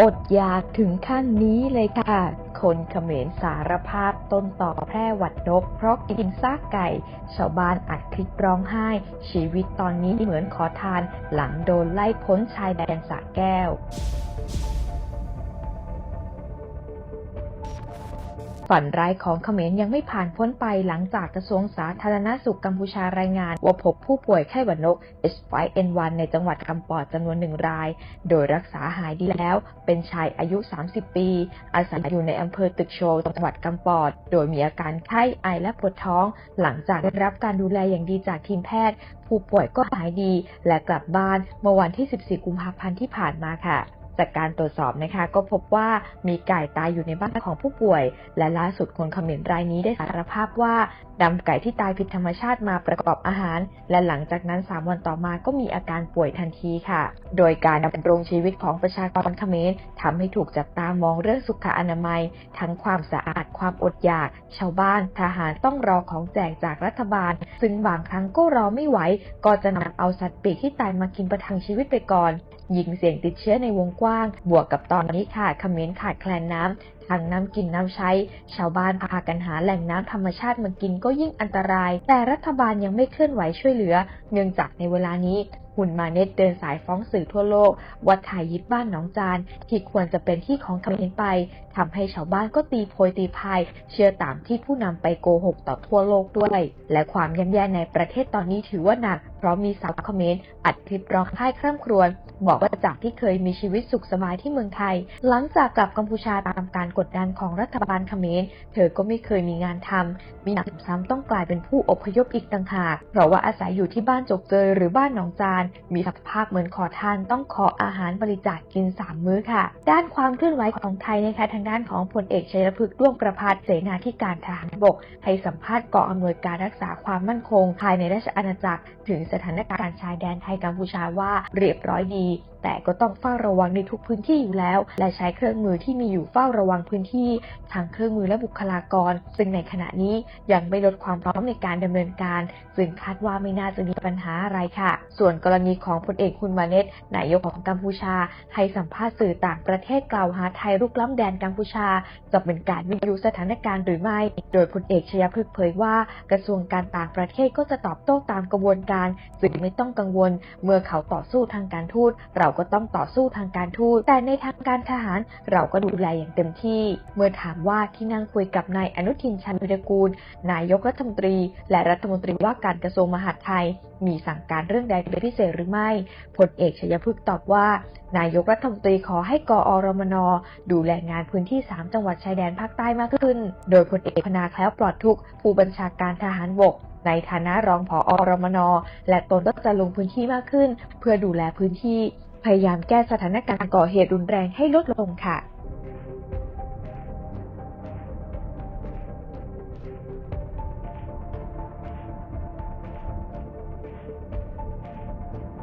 อดอยากถึงขั้นนี้เลยค่ะ คนเขมรสารภาพต้นต่อแพร่หวัดนก เพราะกินซากไก่ ชาวบ้านอัดคลิปร้องไห้ ชีวิตตอนนี้เหมือนขอทาน หลังโดนไล่พ้นชายแดนสะแก้ว ฝันร้ายของเขมรยังไม่ผ่านพ้นไปหลังจากกระทรวงสาธารณสุขกัมพูชารายงานว่าพบผู้ป่วยไข้หวัดนก H5N1 ในจังหวัดกำปอดจำนวนหนึ่งราย โดยรักษาหายดีแล้ว เป็นชายอายุ 30 ปี อาศัยอยู่ในอำเภอตึกโชว์จังหวัดกำปอด โดยมีอาการไข้ไอและปวดท้อง หลังจากได้รับการดูแลอย่างดีจากทีมแพทย์ ผู้ป่วยก็หายดีและกลับบ้านเมื่อวันที่ 14 กุมภาพันธ์ที่ผ่านมาค่ะ จากการตรวจสอบนะคะก็พบว่ามีไก่ตายอยู่ในบ้านของผู้ป่วย และล่าสุดคนเขมรรายนี้ได้สารภาพว่านำไก่ที่ตายผิดธรรมชาติมาประกอบอาหาร และหลังจากนั้น 3 วันต่อมาก็มีอาการป่วยทันทีค่ะ โดยการดำรงชีวิตของประชากรเขมรทำให้ถูกจับตามองเรื่องสุขอนามัย ทั้งความสะอาดความอดอยาก ชาวบ้าน ทหารต้องรอของแจกจากรัฐบาล ซึ่งบางครั้งก็รอไม่ไหว ก็จะนำเอาสัตว์ปีกที่ตายมากินประทังชีวิตไปก่อน ยิงเสี่ยงติดเชื้อในวงกว้างบวกกับตอนนี้ค่ะเขมรขาดแคลนน้ำทางน้ำกินน้ำใช้ ชาวบ้านพากันหาแหล่งน้ำธรรมชาติมากินก็ยิ่งอันตราย แต่รัฐบาลยังไม่เคลื่อนไหวช่วยเหลือ เนื่องจากในเวลานี้หุ่นมาเน็ตเดินสายฟ้องสื่อทั่วโลกว่าถ่ายยึดบ้านหนองจาน ที่ควรจะเป็นที่ของเขมรไปทำให้ชาวบ้านก็ตีโพยตีพาย เชื่อตามที่ผู้นำไปโกหกต่อทั่วโลกด้วย และความย่ำแย่ในประเทศตอนนี้ถือว่าหนัก เพราะมีสาวคอมเขมรอัดคลิปร้องไห้คร่ำครวญบอกว่าจากที่เคยมีชีวิตสุขสบายที่เมืองไทย หลังจากกลับกัมพูชาตามการกดดันของรัฐบาลเขมรเธอก็ไม่เคยมีงานทำมีหนักซ้ำต้องกลายเป็นผู้อพยพอีกต่างหาก เพราะว่าอาศัยอยู่ที่บ้านจกเจยหรือบ้านหนองจาน มีสภาพเหมือนขอทานต้องขออาหารบริจาคกกิน 3 มื้อค่ะ ด้านความเคลื่อนไหวของไทยนะคะทางด้านของพลเอกชัยพฤกษ์ด้วงประพัฒเสนาธิการทหารบกให้สัมภาษณ์กองอำนวยการรักษาความมั่นคง ภายในราชอาณาจักรถึงสถานการณ์ชายแดนไทยกัมพูชาว่าเรียบร้อยดี แต่ก็ต้องเฝ้าระวังในทุกพื้นที่อยู่แล้ว และใช้เครื่องมือที่มีอยู่เฝ้าระวังพื้นที่ทั้งเครื่องมือและบุคลากร ซึ่งในขณะนี้ยังไม่ลดความพร้อมในการดำเนินการ ซึ่งคาดว่าไม่น่าจะมีปัญหาอะไรค่ะ ส่วนกรณีของพลเอกคุณมาเนตนายกของกัมพูชา ให้สัมภาษณ์สื่อต่างประเทศกล่าวหาไทยรุกล้ำแดนกัมพูชา จะเป็นการวิทยุสถานการณ์หรือไม่ โดยพลเอกชยพฤกษ์เผยว่า กระทรวงการต่างประเทศก็จะตอบโต้ตามกระบวนการซึ่งไม่ต้องกังวล เมื่อเขาต่อสู้ทางการทูต เราก็ต้องต่อสู้ทางการทูต แต่ในทางการทหารเราก็ดูแลอย่างเต็มที่ เมื่อถามว่าที่นั่งคุยกับนายอนุทินชาญวิรกูล นายกรัฐมนตรี และรัฐมนตรีว่าการกระทรวงมหาดไทย มีสั่งการเรื่องใดเป็นพิเศษหรือไม่พลเอกชยพฤกษ์ตอบว่า นายกรัฐมนตรีขอให้กอรมน ดูแลงานพื้นที่ 3 จังหวัดชายแดนภาคใต้มากขึ้น โดยพลเอกพนาแคล้วปลอดทุกผู้บัญชาการทหารบก ในฐานะรองผอรมน และตนก็จะลงพื้นที่มากขึ้น เพื่อดูแลพื้นที่ พยายามแก้สถานการณ์ก่อเหตุรุนแรงให้ลดลงค่ะ